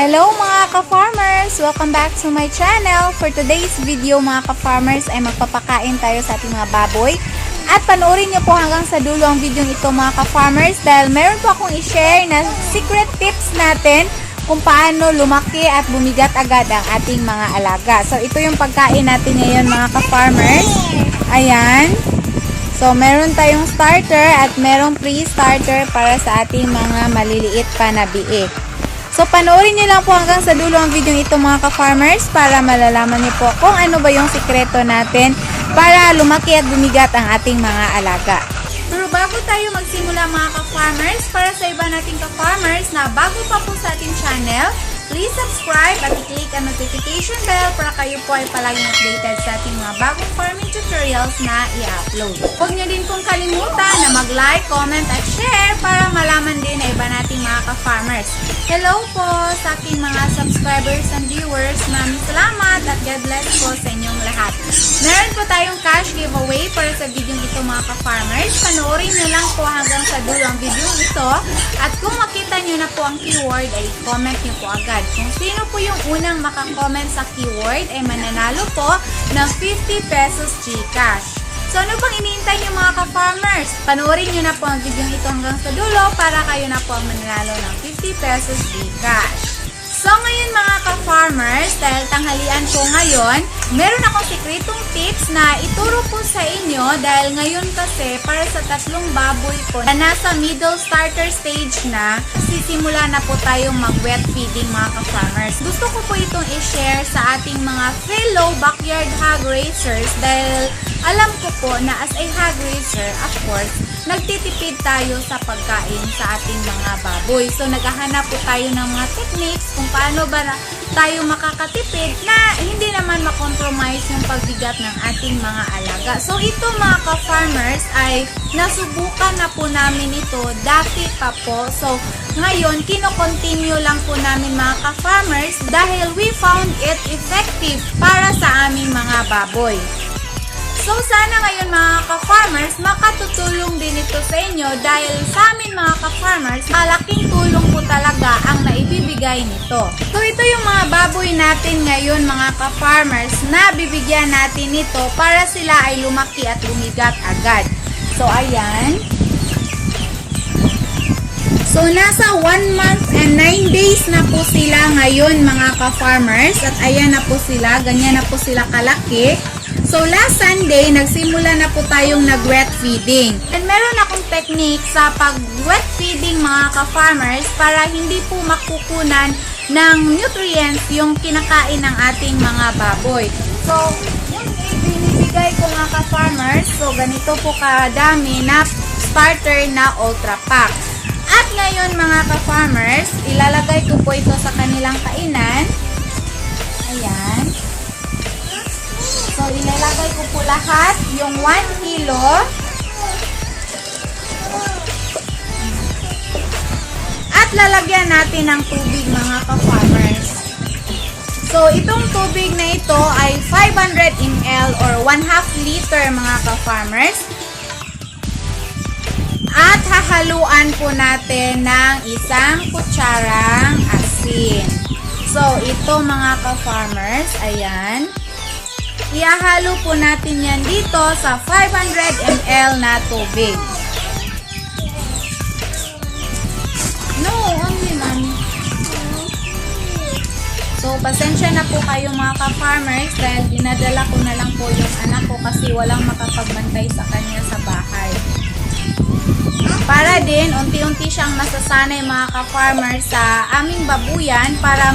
Hello mga ka-farmers! Welcome back to my channel. For today's video mga ka-farmers ay magpapakain tayo sa ating mga baboy. At panoorin niyo po hanggang sa dulo ang video ito mga ka-farmers dahil meron po akong i-share na secret tips natin kung paano lumaki at bumigat agad ang ating mga alaga. So ito yung pagkain natin ngayon mga ka-farmers. Ayan. So, meron tayong starter at merong pre-starter para sa ating mga maliliit pa na biik. So, panoorin niyo lang po hanggang sa dulo ang video ito mga ka-farmers para malalaman niyo po kung ano ba yung sikreto natin para lumaki at bumigat ang ating mga alaga. Pero bago tayo magsimula mga ka-farmers, para sa iba nating ka-farmers na bago pa po sa ating channel, please subscribe at i-click ang notification bell para kayo po ay palaging updated sa ating mga bagong farming tutorials na i-upload. Huwag niyo din pong kalimutan na mag-like, comment at share para malaman din na iba nating mga ka-farmers. Hello po sa aking mga subscribers and viewers. Maraming salamat at God bless po sa inyong lahat. Meron po tayong cash giveaway para sa video ito mga ka-farmers. Panoorin niyo lang po hanggang sa dulo ang video ito. At kung makita niyo na po ang keyword ay comment niyo po agad. Kung sino po yung unang makakomment sa keyword ay mananalo po ng 50 pesos Gcash. So ano bang iniintay niyo mga ka-farmers? Panoorin niyo na po ang video ito hanggang sa dulo para kayo na po ang mananalo ng 50 pesos Gcash. So ngayon mga ka-farmers, dahil tanghalian po ngayon, meron akong sikretong tips na ituro po sa inyo dahil ngayon kasi para sa tatlong baboy ko na nasa middle starter stage na, sisimula na po tayong mag-wet feeding mga ka-farmers. Gusto ko po itong i-share sa ating mga fellow backyard hog raisers dahil alam ko po na as a hog raiser, of course, nagtitipid tayo sa pagkain sa ating mga baboy. So, naghahanap po tayo ng mga techniques kung paano ba na tayo makakatipid na hindi naman makompromise yung pagbigat ng ating mga alaga. So, ito mga ka-farmers ay nasubukan na po namin ito dati pa po. So, ngayon, kino-continue lang po namin mga ka-farmers dahil we found it effective para sa aming mga baboy. So sana ngayon mga ka-farmers, makatutulong din ito sa inyo dahil sa amin mga ka-farmers, malaking tulong po talaga ang naibibigay nito. So ito yung mga baboy natin ngayon mga ka-farmers na bibigyan natin nito para sila ay lumaki at lumigat agad. So ayan. So, nasa 1 month and 9 days na po sila ngayon mga ka-farmers. At ayan na po sila, ganyan na po sila kalaki. So, last Sunday, nagsimula na po tayong nag-wet feeding. And meron akong technique sa pag-wet feeding mga ka-farmers para hindi po makukunan ng nutrients yung kinakain ng ating mga baboy. So, yung binibigay ko mga ka-farmers, so ganito po kadami na starter na Ultra Pack. At ngayon mga ka-farmers, ilalagay ko po ito sa kanilang kainan. Ayan. So, ilalagay ko po lahat yung 1 kilo. At lalagyan natin ng tubig mga ka-farmers. So, itong tubig na ito ay 500 ml or 1 half liter mga ka-farmers. At hahaluan po natin ng isang kutsarang asin. So, ito mga ka-farmers, ayan. Ihahalo po natin yan dito sa 500 ml na tubig. No, only mommy. So, pasensya na po kayo mga ka-farmers dahil dinadala ko na lang po yung anak ko kasi walang makapagbantay sa kanya sa bahay. Para din, unti-unti siyang masasanay mga ka-farmers sa aming babuyan para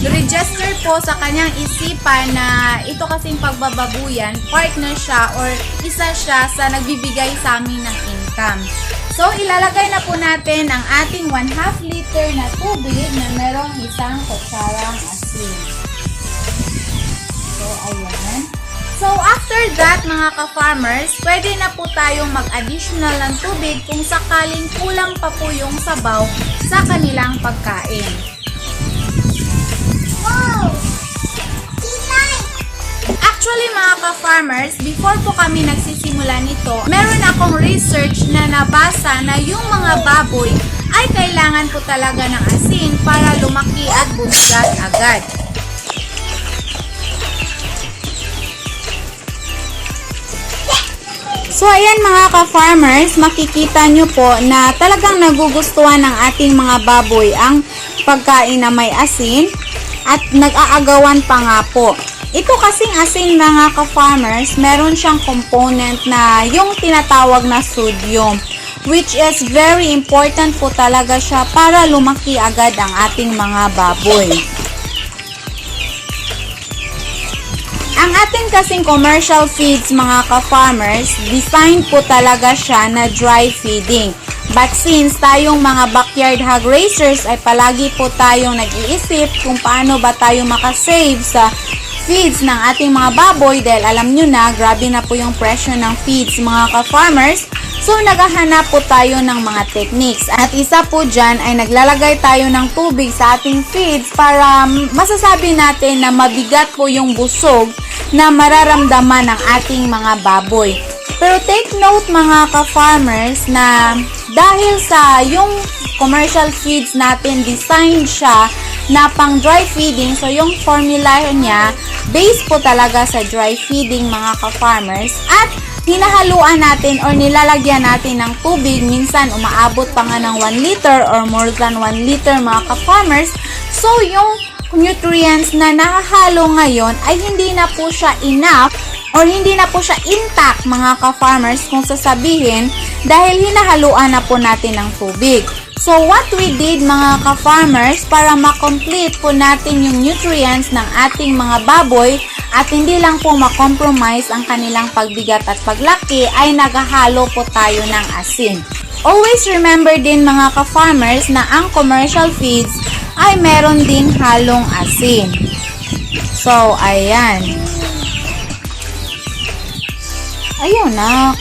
ma-register po sa kanyang isipan na ito kasing pagbababuyan, partner siya or isa siya sa nagbibigay sa amin ng income. So, ilalagay na po natin ang ating 1 half liter na tubig na merong isang kutsarang asin. So, ayan. So, after that, mga ka-farmers, pwede na po tayong mag-additional ng tubig kung sakaling kulang pa po yung sabaw sa kanilang pagkain. Actually, mga ka-farmers, before po kami nagsisimula nito, meron akong research na nabasa na yung mga baboy ay kailangan po talaga ng asin para lumaki at agad. So ayan mga ka-farmers, makikita nyo po na talagang nagugustuhan ng ating mga baboy ang pagkain na may asin at nag-aagawan pa nga po. Ito kasing asin mga ka-farmers, meron siyang component na yung tinatawag na sodium which is very important po talaga siya para lumaki agad ang ating mga baboy. Ang ating kasing commercial feeds mga ka-farmers, designed po talaga siya na dry feeding. But since tayong mga backyard hog raisers ay palagi po tayong nag-iisip kung paano ba tayo makasave sa feeds ng ating mga baboy dahil alam nyo na, grabe na po yung presyo ng feeds mga ka-farmers. So, naghahanap po tayo ng mga techniques. At isa po dyan ay naglalagay tayo ng tubig sa ating feeds para masasabi natin na mabigat po yung busog na mararamdaman ng ating mga baboy. Pero take note mga ka-farmers na dahil sa yung commercial feeds natin, designed siya na pang dry feeding. So, yung formula niya, base po talaga sa dry feeding mga ka-farmers. At hinahaluan natin or nilalagyan natin ng tubig. Minsan, umaabot pa nga ng 1 liter or more than 1 liter mga ka-farmers. So, yung nutrients na nahahalo ngayon ay hindi na po siya enough or hindi na po siya intact mga ka-farmers kung sasabihin dahil hinahaluan na po natin ng tubig. So what we did mga ka-farmers para makomplete po natin yung nutrients ng ating mga baboy at hindi lang po makompromise ang kanilang pagbigat at paglaki ay naghahalo po tayo ng asin. Always remember din mga ka-farmers na ang commercial feeds ay meron din halong asin. So, ayan. Ayun na.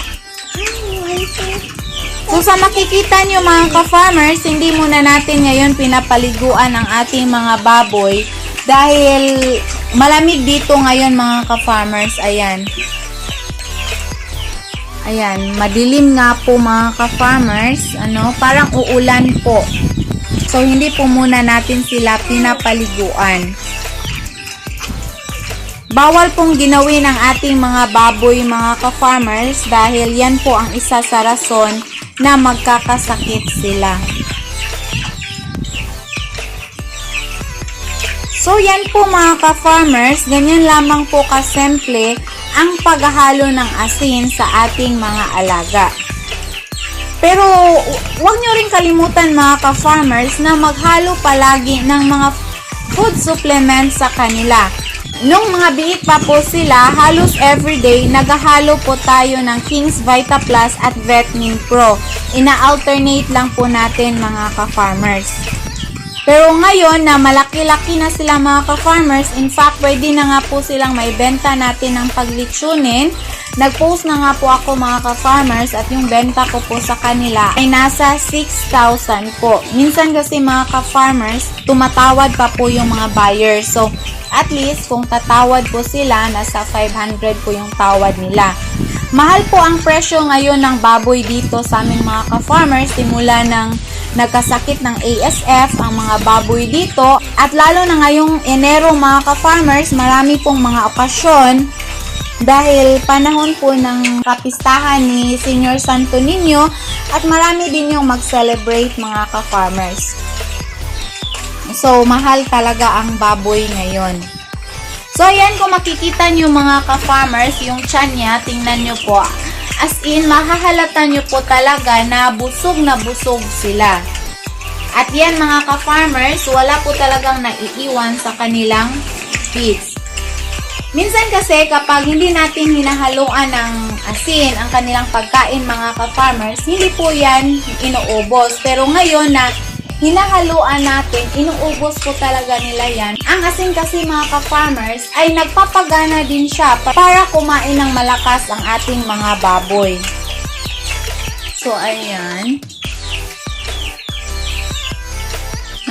So sa makikita nyo mga ka-farmers, hindi muna natin ngayon pinapaliguan ang ating mga baboy dahil malamig dito ngayon mga ka-farmers. Ayan. Ayan, madilim nga po mga ka-farmers. Ano, parang uulan po. So hindi po muna natin sila pinapaliguan. Bawal pong ginawin ang ating mga baboy mga ka-farmers dahil yan po ang isa sa rason na magkakasakit sila. So yan po mga ka-farmers, ganyan lamang po kasimple ang paghahalo ng asin sa ating mga alaga. Pero huwag nyo rin kalimutan mga ka-farmers na maghalo palagi ng mga food supplements sa kanila. Nung mga biik pa po sila, halos everyday, naghahalo po tayo ng King's Vita Plus at Vetmin Pro. Ina-alternate lang po natin mga ka-farmers. Pero ngayon na malaki-laki na sila mga ka-farmers, in fact, pwede na nga po silang may benta natin ng paglitsunin. Nag-post na nga po ako mga ka-farmers at yung benta ko po sa kanila ay nasa 6,000 po. Minsan kasi mga ka-farmers, tumatawad pa po yung mga buyers. So, at least kung tatawad po sila, nasa 500 po yung tawad nila. Mahal po ang presyo ngayon ng baboy dito sa aming mga ka-farmers simula ng nagkasakit ng ASF ang mga baboy dito at lalo na ngayong Enero mga ka-farmers marami pong mga okasyon dahil panahon po ng kapistahan ni Senior Santo Niño at marami din yung mag-celebrate mga ka-farmers. So, mahal talaga ang baboy ngayon. So, ayan kung makikita nyo mga ka-farmers, yung tiyan niya, tingnan nyo po. As in, mahahalata nyo po talaga na busog na busog sila. At yan mga ka-farmers, wala po talagang naiiwan sa kanilang feeds. Minsan kasi kapag hindi natin hinahaluan ng asin ang kanilang pagkain mga ka-farmers, hindi po yan inuubos. Pero ngayon na hinahaluan natin, inuubos po talaga nila yan. Ang asin kasi mga ka-farmers ay nagpapagana din siya para kumain ng malakas ang ating mga baboy. So, ayan.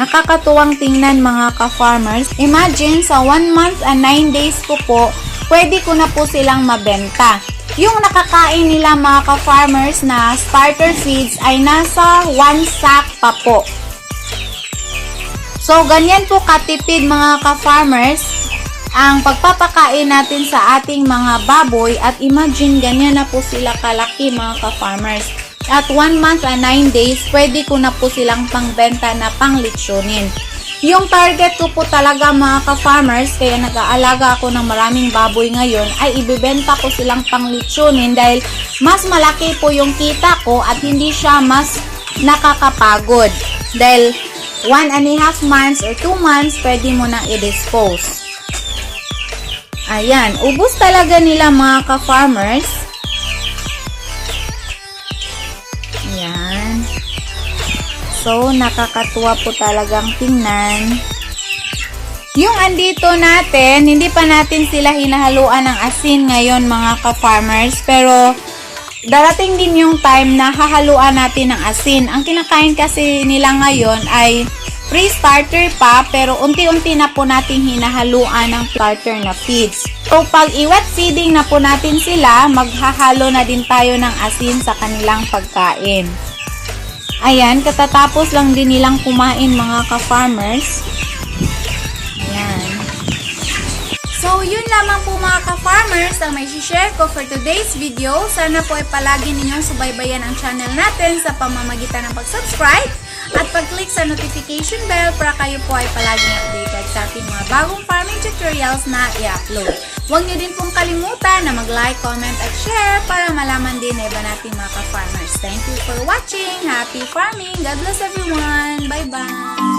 Nakakatuwang tingnan mga ka-farmers. Imagine, sa 1 month and 9 days ko po, pwede ko na po silang mabenta. Yung nakakain nila mga ka-farmers na starter feeds ay nasa 1 sack pa po. So, ganyan po katipid mga ka-farmers ang pagpapakain natin sa ating mga baboy at imagine ganyan na po sila kalaki mga ka-farmers. At 1 month and 9 days, pwede ko na po silang pangbenta na panglitsunin. Yung target ko po talaga mga ka-farmers, kaya nag-aalaga ako ng maraming baboy ngayon, ay ibibenta ko silang panglitsunin dahil mas malaki po yung kita ko at hindi siya mas nakakapagod. Dahil 1 and a half months or 2 months, pwede mo nang i-dispose. Ayan, ubos talaga nila mga ka-farmers. Ayan. So, nakakatuwa po talagang tingnan. Yung andito natin, hindi pa natin sila hinahaluan ng asin ngayon mga ka-farmers. Pero, darating din yung time na hahaluan natin ng asin. Ang kinakain kasi nila ngayon ay pre-starter pa, pero unti-unti na po natin hinahaluan ng starter na feeds. So, pag i-wet feeding na po natin sila, maghahalo na din tayo ng asin sa kanilang pagkain. Ayan, katatapos lang din nilang kumain mga ka-farmers. So, yun lamang po mga ka-farmers ang may share ko for today's video. Sana po ay palagi ninyong subaybayan ang channel natin sa pamamagitan ng pag-subscribe at pag-click sa notification bell para kayo po ay palaging updated sa ating mga bagong farming tutorials na i-upload. Huwag niyo din pong kalimutan na mag-like, comment at share para malaman din na iba nating mga ka-farmers. Thank you for watching. Happy farming. God bless everyone. Bye-bye.